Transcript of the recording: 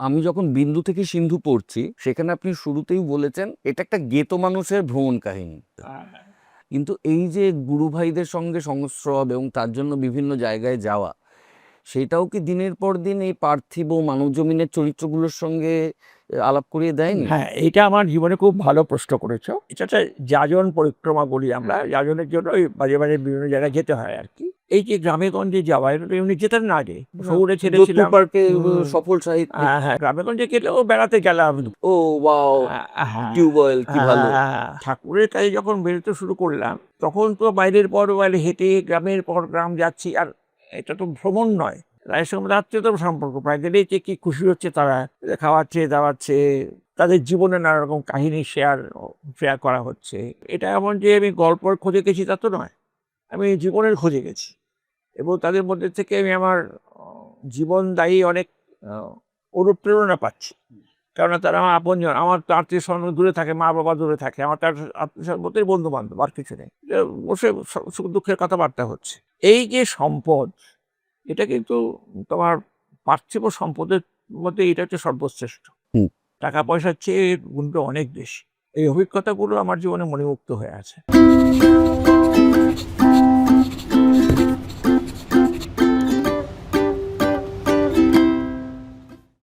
আমি যখন বিন্দু থেকে সিন্ধু পড়ছি সেখানে আপনি শুরুতেই বলেছেন এটা একটা গেতো মানুষের ভ্রমণ কাহিনী। কিন্তু এই যে গুরু ভাইদের সঙ্গে সংস্রব এবং তার জন্য বিভিন্ন জায়গায় যাওয়া সেটাও কি দিনের পর দিন এই পার্থিব মানব জমিনের চরিত্রগুলোর সঙ্গে আলাপ করিয়ে দেয়নি? হ্যাঁ এটা আমার জীবনে খুব ভালো প্রশ্ন করেছ। এটা যাজন পরিক্রমা বলি আমরা। যাজনের জন্য ওই মাঝে মাঝে বিভিন্ন জায়গায় যেতে হয় আর কি। এই যে গ্রামে গঞ্জে যাওয়া এটা এমনি যেতেন না আগে। শহরে ছেড়েছিলাম। পার্কে সফল সাহিত্য হ্যাঁ হ্যাঁ গ্রামে গঞ্জে গেলেও বেড়াতে গেলাম। ও ওয়াও হ্যাঁ, হ্যাঁ। টিউবওয়েল কি ভালো। হ্যাঁ, ঠাকুরের কাছে যখন বেরোতে শুরু করলাম তখন তো বাইরের পর বাইরে হেঁটে গ্রামের পর গ্রাম যাচ্ছি আর এটা তো ভ্রমণ নয়। রায়ের সঙ্গে রাত্রে তো সম্পর্ক প্রায় গেলেই যে কি খুশি হচ্ছে তারা খাওয়াচ্ছে দাওয়াচ্ছে তাদের জীবনে নানা রকম কাহিনী শেয়ার শেয়ার করা হচ্ছে। এটা এমন যে আমি গল্পের খোঁজে গেছি তা তো নয়। আমি জীবনের খোঁজে গেছি এবং তাদের মধ্যে থেকে আমি আমার জীবনদায়ী অনেক অনুপ্রেরণা পাচ্ছি। কেননা তারা আমার আপনজন আমার তো আত্মীয় স্বজন দূরে থাকে মা বাবা দূরে থাকে আমার তার আত্মীয় স্বজন বলতে বন্ধু বান্ধব আর কিছু নেই। বসে সুখ দুঃখের কথাবার্তা হচ্ছে। এই যে সম্পদ এটা কিন্তু তোমার পার্থিব সম্পদের মধ্যে এটা হচ্ছে সর্বশ্রেষ্ঠ। টাকা পয়সার চেয়ে গুণটা অনেক বেশি। এই অভিজ্ঞতাগুলো আমার জীবনে মণিমুক্ত হয়ে আছে।